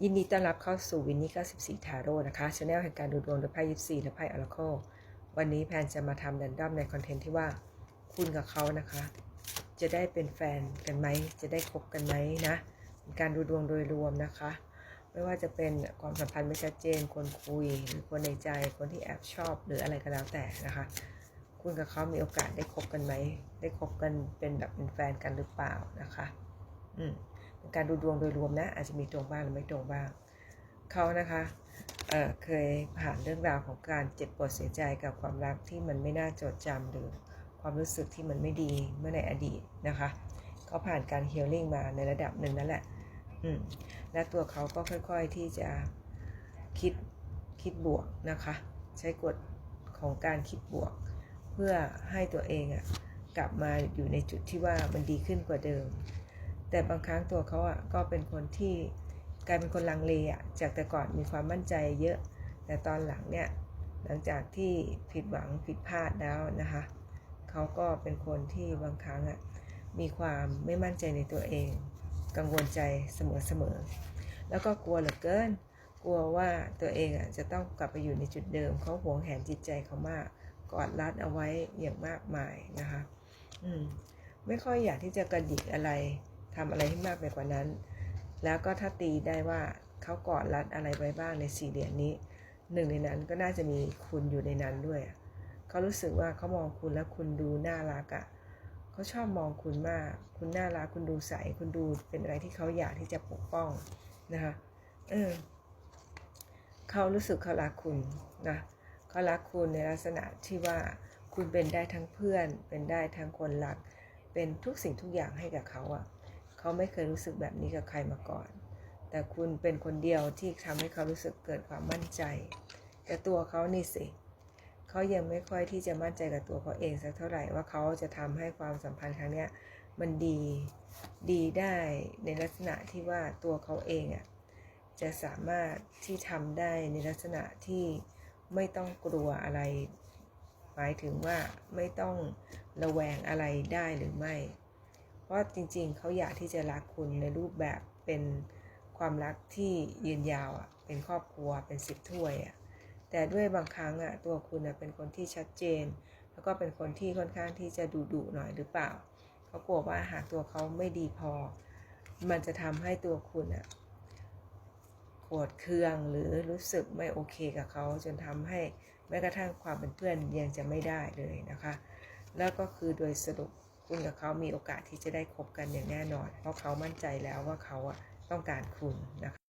ยินดีต้อนรับเข้าสู่วินนี่94ทาโร่นะคะช anel แห่งการดูดวงโดยไพ่ยิปซีและไพ่อ r ราโควันนี้แพนจะมาทำแรนดอมในคอนเทนต์ที่ว่าคุณกับเขานะคะ จะได้เป็นแฟนกันไหม จะได้คบกันไหมนะการดูดวงโดยรวมนะคะ ไม่ว่าจะเป็นความสัมพันธ์ไม่ชัดเจน คนคุยหรือคนในใจคนที่แอบชอบหรืออะไรก็แล้วแต่นะคะ คุณกับเขามีโอกาสได้คบกันไหม ได้คบกันเป็นแบบเป็นแฟนกันหรือเปล่านะคะ อืม การดูดวงโดยรวมนะ อาจจะมีตรงบ้างหรือไม่ตรงบ้าง เขานะคะเเคยผ่านเรื่องราวของการเจ็บปวดเสียใจกับความรักที่มันไม่น่าจดจำหรือความรู้สึกที่มันไม่ดีเมื่อในอดีตนะคะเขาผ่านการฮีลลิ่งมาในระดับหนึ่งนั่นแหละอืมและตัวเขาก็ค่อยๆที่จะคิดคิดบวกนะคะ ใช้กฎของการคิดบวก เพื่อให้ตัวเองอะกลับมาอยู่ในจุดที่ว่ามันดีขึ้นกว่าเดิม แต่บางครั้งตัวเขาอะก็เป็นคนที่กลายเป็นคนลังเลอะจากแต่ก่อนมีความมั่นใจเยอะ แต่ตอนหลังเนี่ยหลังจากที่ผิดหวังผิดพลาดแล้วนะคะเขาก็เป็นคนที่บางครั้งอะมีความไม่มั่นใจในตัวเอง กังวลใจเสมอๆแล้วก็กลัวเหลือเกิน กลัวว่าตัวเองอะจะต้องกลับไปอยู่ในจุดเดิมเขาหวงแหนจิตใจเขามากกอดรัดเอาไว้อย่างมากมายนะคะ อืม ไม่ค่อยอยากที่จะกระดิกอะไร ทำอะไรให้มากไปกว่านั้น แล้วก็ถ้าตีได้ว่าเขากอดรัดอะไรไว้บ้างในสี่เหรียญนี้หนึ่งในนั้นก็น่าจะมีคุณอยู่ในนั้นด้วยเขารู้สึกว่าเขามองคุณแล้วคุณดูน่ารักอะ่ะเขาชอบมองคุณมาก คุณน่ารัก คุณดูใส คุณดูเป็นอะไรที่เขาอยากที่จะปกป้องนะคะ เออเขารู้สึกเขารักคุณนะเขารักคุณในลักษณะที่ว่าคุณเป็นได้ทั้งเพื่อน เป็นได้ทั้งคนรัก เป็นทุกสิ่งทุกอย่างให้กับเขาอะ่ะ เขาไม่เคยรู้สึกแบบนี้กับใครมาก่อน แต่คุณเป็นคนเดียวที่ทำให้เขารู้สึกเกิดความมั่นใจ แต่ตัวเขานี่สิเขายังไม่ค่อยที่จะมั่นใจกับตัวเขาเองสักเท่าไหร่ว่าเขาจะทำให้ความสัมพันธ์ครั้งนี้มันดีดีได้ในลักษณะที่ว่าตัวเขาเองอะจะสามารถที่ทำได้ในลักษณะที่ไม่ต้องกลัวอะไร หมายถึงว่าไม่ต้องระแวงอะไรได้หรือไม่ เพราะจริงๆ เขาอยากที่จะรักคุณในรูปแบบเป็นความรักที่ยืนยาวอะ เป็นครอบครัว เป็นสิบถ้วยอะ แต่ด้วยบางครั้งอะตัวคุณอะเป็นคนที่ชัดเจน แล้วก็เป็นคนที่ค่อนข้างที่จะดุดุหน่อยหรือเปล่า เขากลัวว่าหากตัวเขาไม่ดีพอ มันจะทำให้ตัวคุณอะโกรธเคืองหรือรู้สึกไม่โอเคกับเขาจนทำให้แม้กระทั่งความเป็นเพื่อนยังจะไม่ได้เลยนะคะ แล้วก็คือโดยสรุป คุณกับเขามีโอกาสที่จะได้คบกันอย่างแน่นอน เพราะเขามั่นใจแล้วว่าเขาอะต้องการคุณนะคะ